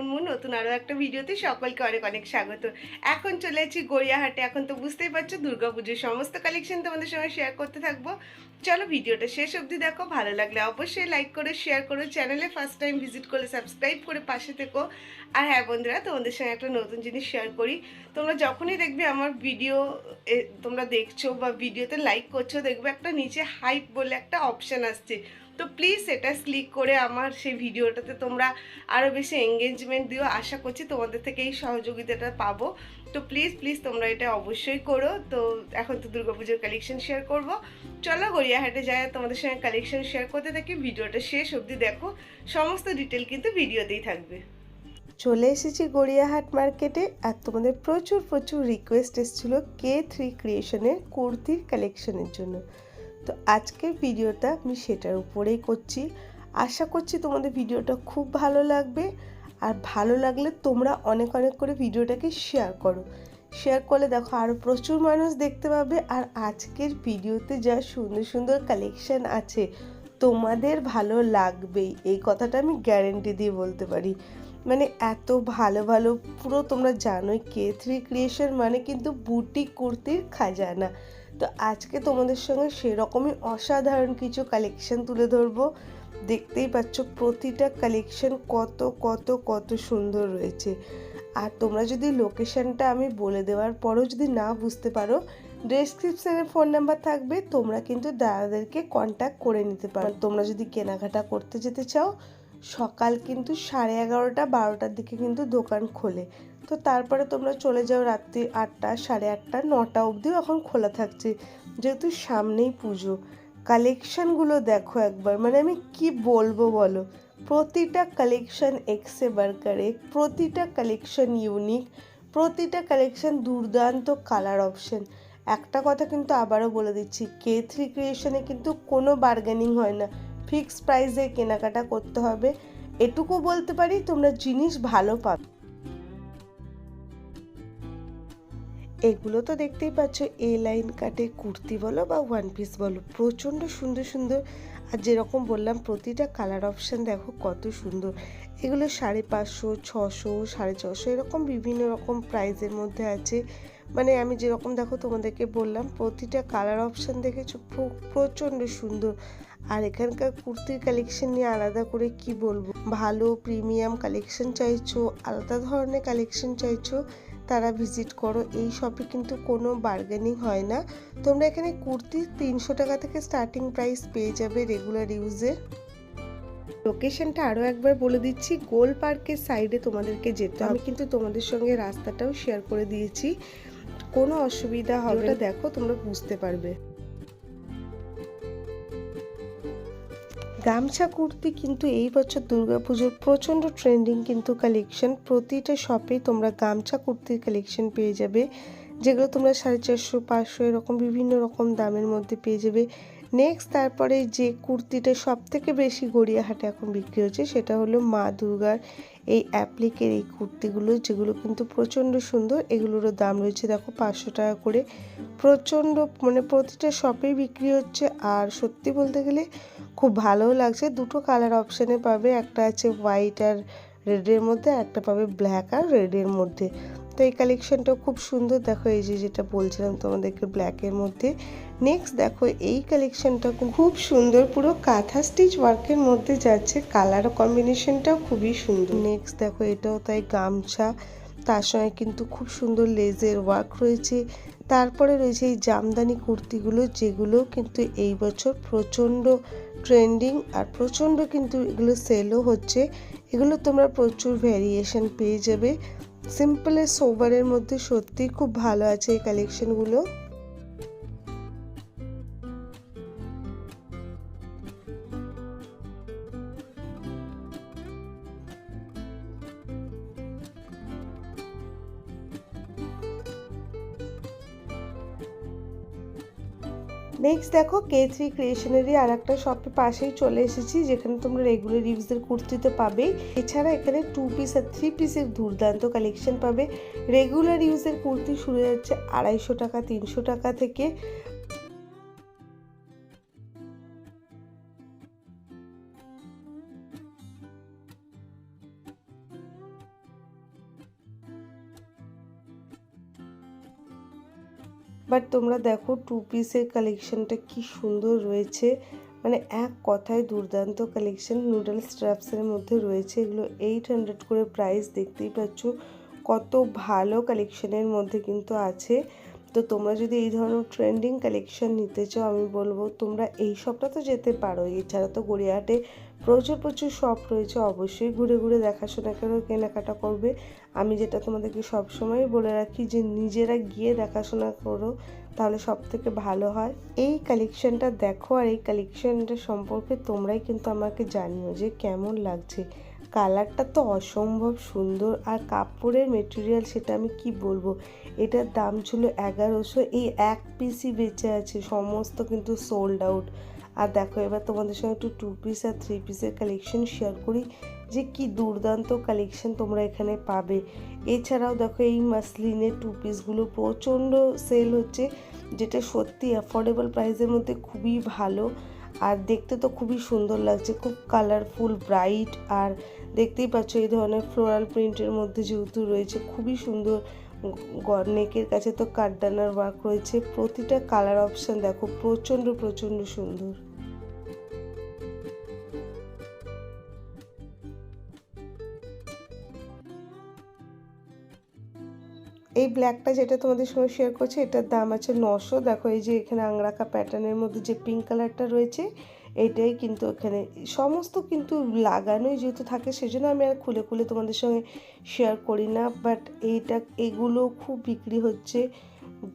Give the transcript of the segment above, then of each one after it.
মুনমুন নতুন আরও একটা ভিডিওতে সকলকে অনেক অনেক স্বাগত। এখন চলে এসেছি গড়িয়াহাটে। এখন তো বুঝতেই পারছ, দুর্গাপুজোর সমস্ত কালেকশন তোমাদের সঙ্গে শেয়ার করতে থাকব। চলো ভিডিওটা শেষ অবধি দেখো, ভালো লাগলে অবশ্যই লাইক করে শেয়ার করো চ্যানেলে ফার্স্ট টাইম ভিজিট করলে সাবস্ক্রাইব করে পাশে থেকো। আর হ্যাঁ বন্ধুরা, তোমাদের সঙ্গে একটা নতুন জিনিস শেয়ার করি। তোমরা যখনই দেখবে আমার ভিডিও তোমরা দেখছ বা ভিডিওতে লাইক করছ, দেখবে একটা নিচে হাইপ বলে একটা অপশান আসছে। তো প্লিজ এটা ক্লিক করে আমার সেই ভিডিওটাতে তোমরা আরও বেশি এঙ্গেজমেন্ট দিও। আশা করছি তোমাদের থেকে এই সহযোগিতাটা পাবো। তো প্লিজ প্লিজ তোমরা এটা অবশ্যই করো। তো এখন তো দুর্গাপুজোর কালেকশন শেয়ার করব। চলো গড়িয়াহাটে যায় তোমাদের সঙ্গে কালেকশন শেয়ার করতে থাকি। ভিডিওটা শেষ অবধি দেখো। সমস্ত ডিটেল কিন্তু ভিডিওতেই থাকবে। চলে এসেছি গড়িয়াহাট মার্কেটে আর তোমাদের প্রচুর প্রচুর রিকোয়েস্ট এসেছিল কে থ্রি ক্রিয়েশনের কুর্তির কালেকশনের জন্য। তো আজকের ভিডিওটা আমি সেটার উপরেই করছি। আশা করছি তোমাদের ভিডিওটা খুব ভালো লাগবে। আর ভালো লাগলে তোমরা অনেক অনেক করে ভিডিওটাকে শেয়ার করো। শেয়ার করলে দেখো আরও প্রচুর মানুষ দেখতে পাবে। আর আজকের ভিডিওতে যা সুন্দর সুন্দর কালেকশান আছে, তোমাদের ভালো লাগবেই। এই কথাটা আমি গ্যারেন্টি দিয়ে বলতে পারি। মানে এত ভালো ভালো, পুরো তোমরা জানোই কে থ্রি ক্রিয়েশন মানে কিন্তু বুটি কুর্তির খাজানা। তো আজকে তোমাদের সঙ্গে সেরকমই অসাধারণ কিছু কালেকশন তুলে ধরবো। দেখতেই পাচ্ছ প্রতিটা কালেকশন কত কত কত সুন্দর রয়েছে। আর তোমরা যদি লোকেশনটা আমি বলে দেওয়ার পরও যদি না বুঝতে পারো ডেসক্রিপশানে ফোন নাম্বার থাকবে, তোমরা কিন্তু দাদাদেরকে কন্ট্যাক্ট করে নিতে পারো। তোমরা যদি কেনাকাটা করতে যেতে চাও, সকাল কিন্তু সাড়ে এগারোটা, বারোটার দিকে কিন্তু দোকান খোলে। তো তারপরে তোমরা চলে যাও রাত্রি আটটা, সাড়ে আটটা, নটা অবধিও এখন খোলা থাকছে। যেহেতু সামনেই পুজো। কালেকশানগুলো দেখো একবার। মানে আমি কি বলব বলো? প্রতিটা কালেকশন এক্সে বার্কারে প্রতিটা কালেকশান ইউনিক প্রতিটা কালেকশান দুর্দান্ত কালার অপশন একটা কথা কিন্তু আবারও বলে দিচ্ছি কে থ্রি ক্রিয়েশনে কিন্তু কোনো বার্গেনিং হয় না। ফিক্স প্রাইসে কেনাকাটা করতে হবে। এটুকু বলতে পারি তোমরা জিনিস ভালো পাবে। এগুলো তো দেখতেই পাচ্ছ এ লাইন কাটে কুর্তি বলো বা ওয়ান পিস বলো, প্রচণ্ড সুন্দর সুন্দর। আর যেরকম বললাম, প্রতিটা কালার অপশান দেখো কত সুন্দর। এগুলো সাড়ে পাঁচশো, ছশো, সাড়ে ছশো, এরকম বিভিন্ন রকম প্রাইজের মধ্যে আছে। মানে আমি যেরকম দেখো তোমাদেরকে বললাম, প্রতিটা কালার অপশান দেখেছ প্রচণ্ড সুন্দর। আর এখানকার কুর্তির কালেকশন নিয়ে আলাদা করে কি বলব? ভালো প্রিমিয়াম কালেকশন চাইছো, আলাদা ধরনের কালেকশন চাইছো। তারা ভিজিট করো, এই শপে কিন্তু কোনো বার্গেনিং হয় না। তোমরা এখানে কুর্তি তিনশো টাকা থেকে স্টার্টিং প্রাইস পেয়ে যাবে রেগুলার ইউজে লোকেশনটা আরও একবার বলে দিচ্ছি, গোল পার্কের সাইডে তোমাদেরকে যেতে আমি কিন্তু তোমাদের সঙ্গে রাস্তাটাও শেয়ার করে দিয়েছি। কোনো অসুবিধা হবে দেখো তোমরা বুঝতে পারবে। গামছা কুর্তি কিন্তু এই বছর দুর্গাপুজোর প্রচণ্ড ট্রেন্ডিং কিন্তু কালেকশন প্রতিটা শপে তোমরা গামছা কুর্তির কালেকশন পেয়ে যাবে। যেগুলো তোমরা সাড়ে চারশো, পাঁচশো এরকম বিভিন্ন রকম দামের মধ্যে পেয়ে যাবে। নেক্সট তারপরে যে কুর্তিটা সব থেকে বেশি গড়িয়াহাটে এখন বিক্রি হচ্ছে, সেটা হলো মা দুর্গার এই অ্যাপ্লিকের এই কুর্তিগুলো, যেগুলো কিন্তু প্রচণ্ড সুন্দর। এগুলোরও দাম রয়েছে, দেখো, পাঁচশো টাকা করে। প্রচণ্ড মানে প্রতিটা শপেই বিক্রি হচ্ছে। আর সত্যি বলতে গেলে খুব ভালোও লাগছে। দুটো কালার অপশানে পাবে, একটা আছে হোয়াইট আর রেডের মধ্যে একটা পাবে ব্ল্যাক আর রেডের মধ্যে। তো এই কালেকশনটাও খুব সুন্দর। দেখো এই যে যেটা বলছিলাম তোমাদেরকে ব্ল্যাকের মধ্যে। নেক্সট দেখো এই কালেকশনটা খুব সুন্দর। পুরো কাঁথা স্টিচ ওয়ার্কের মধ্যে যাচ্ছে। কালার কম্বিনেশনটাও খুবই সুন্দর। নেক্সট দেখো এটাও তাই গামছা। তার সঙ্গে কিন্তু খুব সুন্দর লেজের ওয়ার্ক রয়েছে। তারপরে রয়েছে এই জামদানি কুর্তিগুলো যেগুলো কিন্তু এই বছর প্রচণ্ড ট্রেন্ডিং আর প্রচণ্ড কিন্তু এগুলো সেলও হচ্ছে। এগুলো তোমরা প্রচুর ভ্যারিয়েশন পেয়ে যাবে। সিম্পলের সোবারের মধ্যে সত্যি খুব ভালো আছে এই কালেকশনগুলো নেক্সট দেখো কে থ্রি ক্রিয়েশনেরই আর একটা শপের পাশেই চলে এসেছি, যেখানে তোমরা রেগুলার ইউজের কুর্তি তো পাবেই। এছাড়া এখানে টু পিস আর থ্রি পিসের দুর্দান্ত কালেকশন পাবে। রেগুলার ইউজের কুর্তি শুরু যাচ্ছে আড়াইশো টাকা, তিনশো টাকা থেকে। বাট তোমরা দেখো টু পিসের কালেকশনটা কি সুন্দর রয়েছে। মানে এক কথায় দুর্দান্ত কালেকশন নুডলস স্ট্র্যাপসের মধ্যে রয়েছে। এগুলো এইট হান্ড্রেড করে প্রাইস দেখতেই পাচ্ছ। কত ভালো কালেকশনের মধ্যে কিন্তু আছে। তো তোমরা যদি এই ধরনের ট্রেন্ডিং কালেকশন নিতে চাও, আমি বলব তোমরা এই সবটা তো যেতে পারো। এছাড়া তো গড়িয়াহাটে প্রচুর প্রচুর শপ রয়েছে। অবশ্যই ঘুরে ঘুরে দেখাশোনা করে কেনাকাটা করবে। আমি যেটা তোমাদেরকে সবসময় বলে রাখি যে, নিজেরা গিয়ে দেখাশোনা করো, তাহলে সব থেকে ভালো হয়। এই কালেকশনটা দেখো আর এই কালেকশনটা সম্পর্কে তোমরাই কিন্তু আমাকে জানিও যে কেমন লাগছে। কালারটা তো অসম্ভব সুন্দর আর কাপড়ের মেটেরিয়াল সেটা আমি কি বলব? এটার দাম ছিল এগারোশো। এই এক পিসই বেঁচে আছে। সমস্ত কিন্তু সোল্ড আউট আর দেখো, এবার তোমাদের সঙ্গে একটু টু পিস আর থ্রি পিসের কালেকশন শেয়ার করি যে কি দুর্দান্ত কালেকশন তোমরা এখানে পাবে। এছাড়াও দেখো, এই মাসলিনের টু পিসগুলো প্রচণ্ড সেল হচ্ছে, যেটা সত্যি অ্যাফোর্ডেবল প্রাইসের মধ্যে খুবই ভালো। আর দেখতে তো খুবই সুন্দর লাগছে, খুব কালারফুল ব্রাইট আর দেখতেই পাচ্ছ এই ধরনের ফ্লোরাল প্রিন্টের মধ্যে যেহেতু রয়েছে, খুবই সুন্দর নেকের কাছে তো কাঠদানার ওয়ার্ক রয়েছে। প্রতিটা কালার অপশান দেখো, প্রচণ্ড প্রচণ্ড সুন্দর। এই ব্ল্যাকটা যেটা তোমাদের সঙ্গে শেয়ার করছি, এটার দাম আছে নশো। দেখো এই যে এখানে আংরাকা প্যাটার্নের মধ্যে যে পিঙ্ক কালারটা রয়েছে এইটাই কিন্তু এখানে, সমস্ত কিন্তু লাগানোই যেহেতু থাকে, সেজন্য আমি আর খুলে খুলে তোমাদের সঙ্গে শেয়ার করি না বাট এইটা, এগুলো খুব বিক্রি হচ্ছে।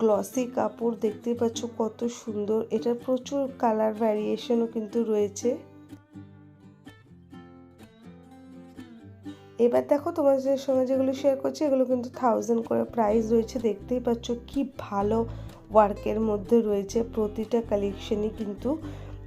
গ্লসি কাপড় দেখতে পাচ্ছ কত সুন্দর, এটার প্রচুর কালার ভ্যারিয়েশনও কিন্তু রয়েছে। এবার দেখো তোমাদের সঙ্গে যেগুলো শেয়ার করছি, এগুলো কিন্তু থাউজেন্ড করে প্রাইস রয়েছে, দেখতেই পাচ্ছ কি ভালো ওয়ার্কের মধ্যে রয়েছে, প্রতিটা কালেকশনই কিন্তু।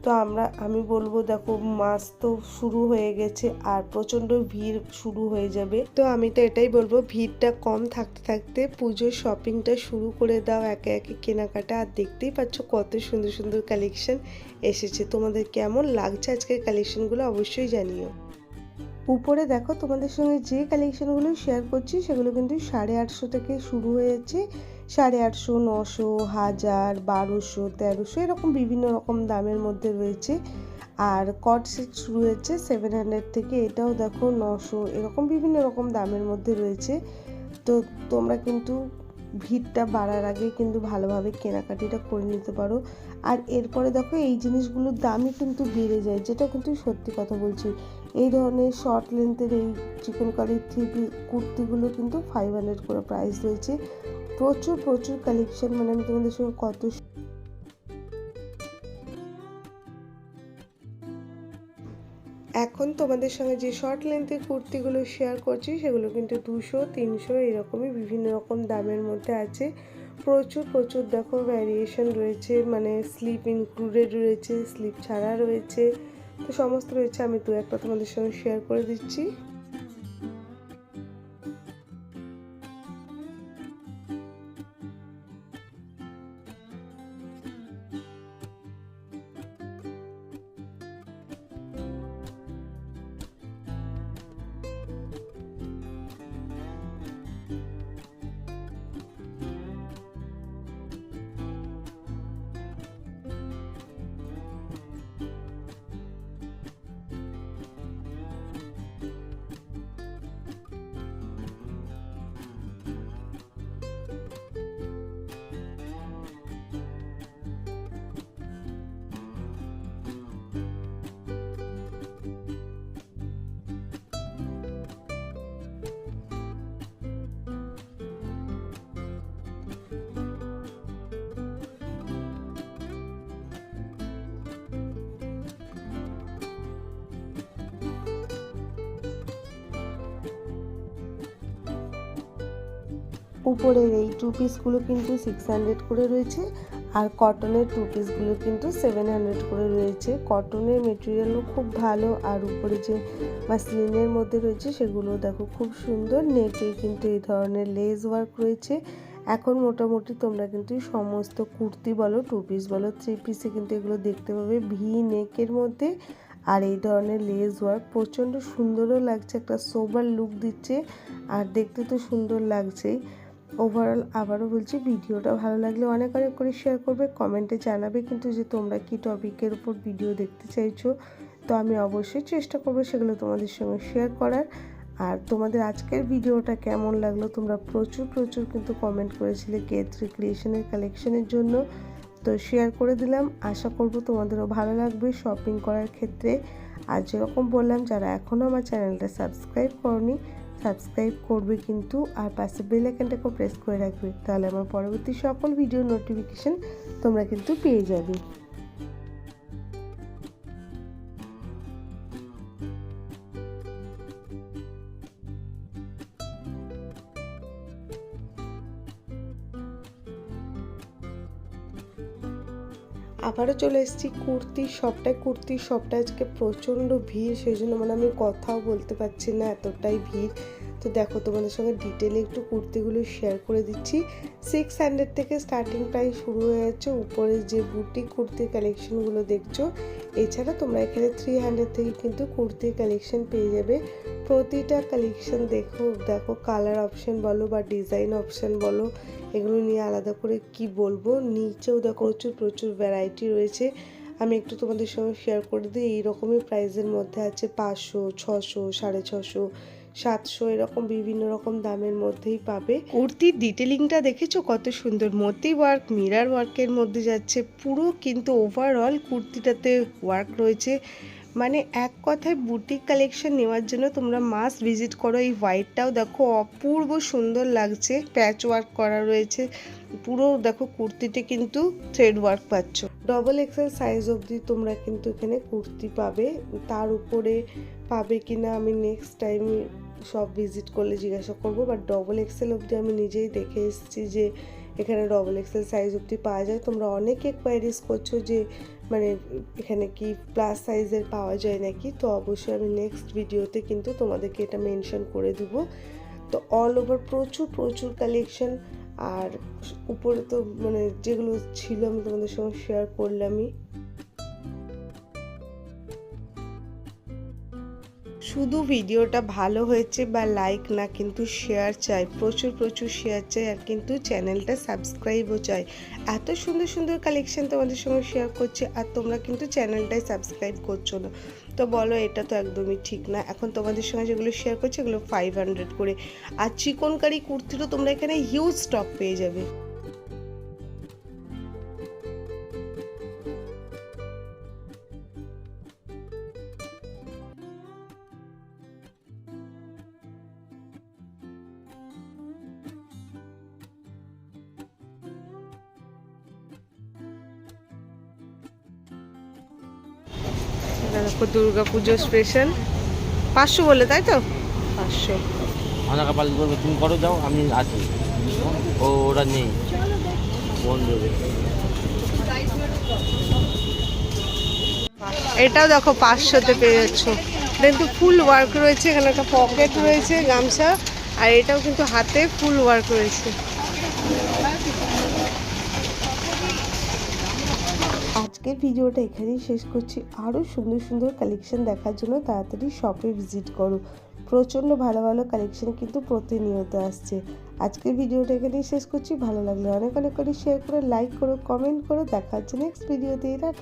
তো আমরা, আমি বলব, দেখো মাস তো শুরু হয়ে গেছে আর প্রচণ্ড ভিড় শুরু হয়ে যাবে। তো আমি তো এটাই বলব, ভিড়টা কম থাকতে থাকতে পুজোর শপিংটা শুরু করে দাও একে একে কেনাকাটা। আর দেখতেই পাচ্ছ কত সুন্দর সুন্দর কালেকশন এসেছে। তোমাদের কেমন লাগছে আজকের কালেকশনগুলো অবশ্যই জানিও। উপরে দেখো, তোমাদের সঙ্গে যে কালেকশনগুলো শেয়ার করছি, সেগুলো কিন্তু সাড়ে আটশো থেকে শুরু হয়েছে। সাড়ে আটশো, নশো, হাজার, বারোশো, তেরোশো এরকম বিভিন্ন রকম দামের মধ্যে রয়েছে। আর কট সেট শুরু হয়েছে সেভেন হান্ড্রেড থেকে, এটাও দেখো নশো, এরকম বিভিন্ন রকম দামের মধ্যে রয়েছে। তো তোমরা কিন্তু ভিড়টা বাড়ার আগে কিন্তু ভালোভাবে কেনাকাটিটা করে নিতে পারো। আর এরপরে দেখো এই জিনিসগুলোর দামই কিন্তু বেড়ে যায়, যেটা কিন্তু সত্যি কথা বলছি। এই ধরনের শর্ট লেন্থের এই চিকনকারি থ্রি কুর্তিগুলো কিন্তু ফাইভ হান্ড্রেড করে প্রাইস রয়েছে। প্রচুর প্রচুর কালেকশন মানে আমি তোমাদের সঙ্গে কত এখন তোমাদের সঙ্গে যে শর্ট লেন্থের কুর্তিগুলো শেয়ার করছি, সেগুলো কিন্তু দুশো, তিনশো, এরকমই বিভিন্ন রকম দামের মধ্যে আছে। প্রচুর প্রচুর দেখো ভ্যারিয়েশন রয়েছে মানে স্লিপ ইনক্লুডেড রয়েছে স্লিপ ছাড়া রয়েছে। তো সমস্ত রয়েছে, আমি দু একটা তোমাদের সঙ্গে শেয়ার করে দিচ্ছি। উপরের এই টু পিসগুলো কিন্তু সিক্স হান্ড্রেড করে রয়েছে আর কটনের টু পিসগুলো কিন্তু সেভেন হান্ড্রেড করে রয়েছে। কটনের মেটেরিয়ালও খুব ভালো আর উপরে যে মাসলিনের মধ্যে রয়েছে সেগুলো দেখো খুব সুন্দর। নেটে কিন্তু এই ধরনের লেস ওয়ার্ক রয়েছে। এখন মোটামুটি তোমরা কিন্তু সমস্ত কুর্তি বলো টু পিস বলো থ্রি পিসে কিন্তু এগুলো দেখতে পাবে ভি নেকের মধ্যে। আর এই ধরনের লেস ওয়ার্ক প্রচণ্ড সুন্দরও লাগছে, একটা সোবার লুক দিচ্ছে। আর দেখতে তো সুন্দর লাগছেই। ওভারঅল আবারও বলছি, ভিডিওটা ভালো লাগলে অনেক অনেক করে শেয়ার করবে কমেন্টে জানাবে কিন্তু যে তোমরা কি টপিকের উপর ভিডিও দেখতে চাইছো। তো আমি অবশ্যই চেষ্টা করব সেগুলো তোমাদের সঙ্গে শেয়ার করার। আর তোমাদের আজকের ভিডিওটা কেমন লাগল তোমরা প্রচুর প্রচুর কিন্তু কমেন্ট করেছিলে কে থ্রি ক্রিয়েশনের কালেকশনের জন্য। তো শেয়ার করে দিলাম, আশা করব তোমাদেরও ভালো লাগবে শপিং করার ক্ষেত্রে। আর যেরকম বললাম, যারা এখনও আমার চ্যানেলটা সাবস্ক্রাইব করনি সাবস্ক্রাইব করবে কিন্তু, আর পাশে বেল আইকনটাকেও প্রেস করে রাখবে। তাহলে আমার পরবর্তী সকল ভিডিও নোটিফিকেশন তোমরা কিন্তু পেয়ে যাবে। আবারও চলে এসেছি কুর্তি সবটাই, কুর্তি সবটা আজকে প্রচণ্ড ভিড় সেই জন্য মানে আমি কথাও বলতে পারছি না, এতটাই ভিড়। তো দেখো তোমাদের সঙ্গে ডিটেলে একটু কুর্তিগুলো শেয়ার করে দিচ্ছি। সিক্স হান্ড্রেড থেকে স্টার্টিং প্রাইস শুরু হয়ে যাচ্ছে, উপরে যে বুটিক কুর্তির কালেকশনগুলো দেখছ, এছাড়া তোমরা এখানে থ্রি হান্ড্রেড থেকে কিন্তু কুর্তির কালেকশন পেয়ে যাবে। প্রতিটা কালেকশন দেখো দেখো কালার অপশন বলো বা ডিজাইন অপশন বলো এগুলো নিয়ে আলাদা করে কি বলব? নিচেও দেখো প্রচুর প্রচুর ভ্যারাইটি রয়েছে। আমি একটু তোমাদের সঙ্গে শেয়ার করে দিই। এইরকমই প্রাইসের মধ্যে আছে পাঁচশো, ছশো, সাড়ে ছশো, সাতশো, এরকম বিভিন্ন রকম দামের মধ্যেই পাবে। কুর্তির ডিটেলিংটা দেখেছ? কত সুন্দর। মতি ওয়ার্ক মিরার ওয়ার্কের মধ্যে যাচ্ছে। পুরো কিন্তু ওভারঅল কুর্তিটাতে ওয়ার্ক রয়েছে। মানে এক কথায় বুটিক কালেকশন নেওয়ার জন্য তোমরা মাস্ট ভিজিট করো। এই হোয়াইটটাও দেখো, অপূর্ব সুন্দর লাগছে। প্যাচ ওয়ার্ক করা রয়েছে। পুরো দেখো কুর্তিতে কিন্তু থ্রেড ওয়ার্ক পাচ্ছ। ডবল এক্সেল সাইজ অবধি তোমরা কিন্তু এখানে কুর্তি পাবে। তার উপরে পাবে কিনা আমি নেক্সট টাইম সব ভিজিট করলে জিজ্ঞাসা করব। বাট ডবল এক্সেল অবধি আমি নিজেই দেখে এসেছি যে এখানে ডবল এক্সেল সাইজ অবধি পাওয়া যায়। তোমরা অনেক কোয়ারিজ করছ যে মানে এখানে কি প্লাস সাইজের পাওয়া যায় নাকি? তো অবশ্যই আমি নেক্সট ভিডিওতে কিন্তু তোমাদেরকে এটা মেনশন করে দেবো। তো অল ওভার প্রচুর প্রচুর কালেকশন আর উপরে তো মানে যেগুলো ছিল আমি তোমাদের সঙ্গে শেয়ার করলামই। শুধু ভিডিওটা ভালো হয়েছে বা লাইক না, কিন্তু শেয়ার চাই, প্রচুর প্রচুর শেয়ার চাই আর কিন্তু চ্যানেলটা সাবস্ক্রাইবও চাই। এত সুন্দর সুন্দর কালেকশন তোমাদের সঙ্গে শেয়ার করছে আর তোমরা কিন্তু চ্যানেলটাই সাবস্ক্রাইব করছ না। তো বলো, এটা তো একদমই ঠিক না। এখন তোমাদের সঙ্গে যেগুলো শেয়ার করছে, এগুলো ফাইভ হান্ড্রেড করে। আর চিকনকারি কুর্তিরও তোমরা এখানে হিউজ স্টক পেয়ে যাবে। দেখো দুর্গা পুজো স্পেশাল পাঁচশো বলে তাই তো? পাঁচশো। অনেকে পালিত করবে তুমি করো যাও আমি আছি। ও ওরা নেই। বন্ধ। এটাও দেখো পাঁচশোতে পেয়ে যাচ্ছ। কিন্তু ফুল ওয়ার্ক রয়েছে এখানে একটা পকেট রয়েছে গামছা। আর এটাও কিন্তু হাতে ফুল ওয়ার্ক রয়েছে। আজকের ভিডিওটা এখানেই শেষ করছি। আরও সুন্দর সুন্দর কালেকশন দেখার জন্য তাড়াতাড়ি শপে ভিজিট করো। প্রচণ্ড ভালো ভালো কালেকশন কিন্তু প্রতিনিয়ত আসছে। আজকের ভিডিওটা এখানেই শেষ করছি। ভালো লাগলে অনেক অনেক করে শেয়ার করে লাইক করো কমেন্ট করো। দেখা হচ্ছে নেক্সট ভিডিওতে টাটা।